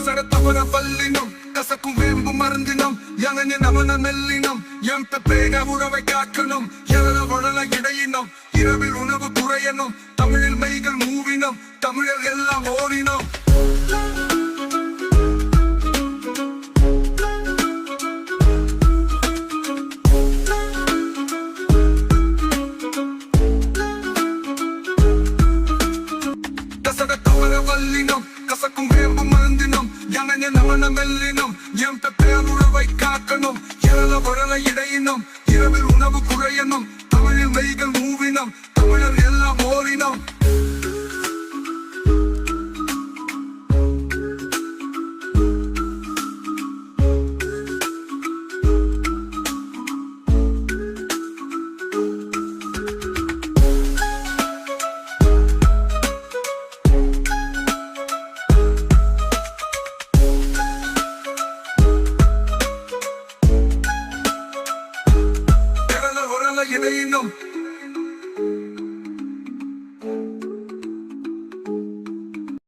சரத்தவன பல்லினம். கசக்கும் வேம்பு மருந்தினம். எனன நமன மெல்லினம். எம் பேக உறவை காக்கணும். எனன வளன இடையினம். இரவில் உணவு குறையணும். தமிழில் மைகள் மூவினம். தமிழர் எல்லாம் ஓடினோம். கசடத்தவன வல்லினம் கசக்கும் வேம்பு வளங்களினும் எம் பேருறவை காக்கணும். இழல வளர இடையினும் இரவில் உணவு குறையணும். தமிழில் மெய்கள் எழல வளல இடையினம்